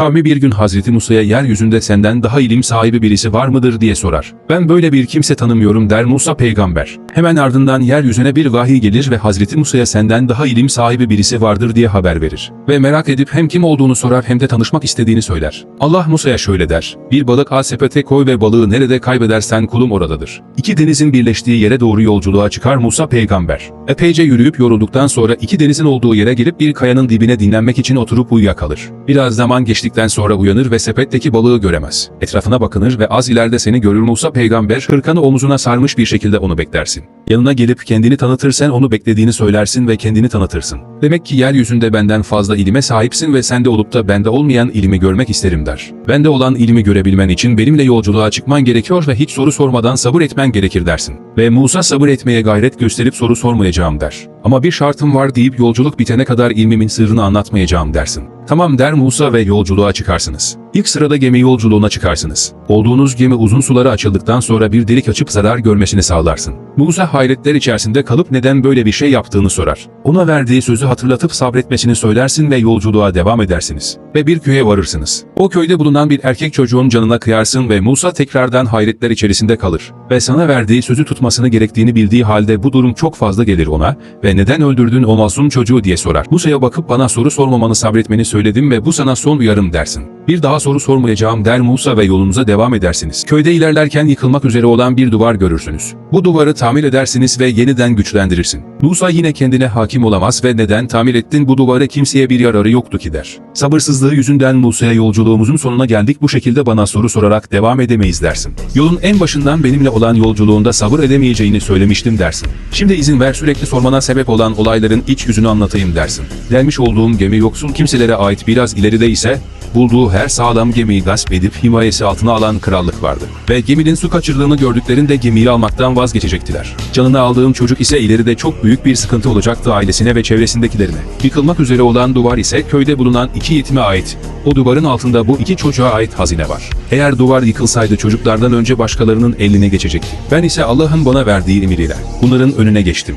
Kavmi bir gün Hazreti Musa'ya yeryüzünde senden daha ilim sahibi birisi var mıdır diye sorar. Ben böyle bir kimse tanımıyorum der Musa peygamber. Hemen ardından yeryüzüne bir vahiy gelir ve Hazreti Musa'ya senden daha ilim sahibi birisi vardır diye haber verir. Ve merak edip hem kim olduğunu sorar hem de tanışmak istediğini söyler. Allah Musa'ya şöyle der. Bir balık al sepete koy ve balığı nerede kaybedersen kulum oradadır. İki denizin birleştiği yere doğru yolculuğa çıkar Musa peygamber. Epeyce yürüyüp yorulduktan sonra iki denizin olduğu yere gelip bir kayanın dibine dinlenmek için oturup uyuyakalır. Biraz zaman geçtikten sonra uyanır ve sepetteki balığı göremez. Etrafına bakınır ve az ileride seni görür Musa peygamber hırkanı omuzuna sarmış bir şekilde onu beklersin. Yanına gelip kendini tanıtırsan onu beklediğini söylersin ve kendini tanıtırsın. Demek ki yeryüzünde benden fazla ilime sahipsin ve sende olup da bende olmayan ilimi görmek isterim der. Bende olan ilimi görebilmen için benimle yolculuğa çıkman gerekiyor ve hiç soru sormadan sabır etmen gerekir dersin. Ve Musa sabır etmeye gayret gösterip soru sormayacağım der. Ama bir şartım var deyip yolculuk bitene kadar ilmimin sırrını anlatmayacağım dersin. Tamam der Musa ve yolculuğa çıkarsınız. İlk sırada gemi yolculuğuna çıkarsınız. Olduğunuz gemi uzun sulara açıldıktan sonra bir delik açıp zarar görmesini sağlarsın. Musa hayretler içerisinde kalıp neden böyle bir şey yaptığını sorar. Ona verdiği sözü hatırlatıp sabretmesini söylersin ve yolculuğa devam edersiniz. Ve bir köye varırsınız. O köyde bulunan bir erkek çocuğun canına kıyarsın ve Musa tekrardan hayretler içerisinde kalır. Ve sana verdiği sözü tutmasını gerektiğini bildiği halde bu durum çok fazla gelir ona ve neden öldürdün o masum çocuğu diye sorar. Musa'ya bakıp bana soru sormamanı sabretmeni söyledim ve bu sana son uyarım dersin. Bir daha soru sormayacağım der Musa ve yolunuza devam edersiniz. Köyde ilerlerken yıkılmak üzere olan bir duvar görürsünüz. Bu duvarı tamir edersiniz ve yeniden güçlendirirsin. Musa yine kendine hakim olamaz ve neden tamir ettin bu duvarı kimseye bir yararı yoktu ki der. Sabırsızlığı yüzünden Musa'ya yolculuğumuzun sonuna geldik bu şekilde bana soru sorarak devam edemeyiz dersin. Yolun en başından benimle olan yolculuğunda sabır edemeyeceğini söylemiştim dersin. Şimdi izin ver sürekli sormana sebep olan olayların iç yüzünü anlatayım dersin. Gelmiş olduğum gemi yoksul kimselere ait biraz ileride ise bulduğu her sağlam gemiyi gasp edip himayesi altına alan krallık vardı. Ve geminin su kaçırdığını gördüklerinde gemiyi almaktan vazgeçecektiler. Canını aldığım çocuk ise ileride çok büyük bir sıkıntı olacaktı ailesine ve çevresindekilerine. Yıkılmak üzere olan duvar ise köyde bulunan iki yetime ait. O duvarın altında bu iki çocuğa ait hazine var. Eğer duvar yıkılsaydı çocuklardan önce başkalarının eline geçecekti. Ben ise Allah'ın bana verdiği emir ile bunların önüne geçtim.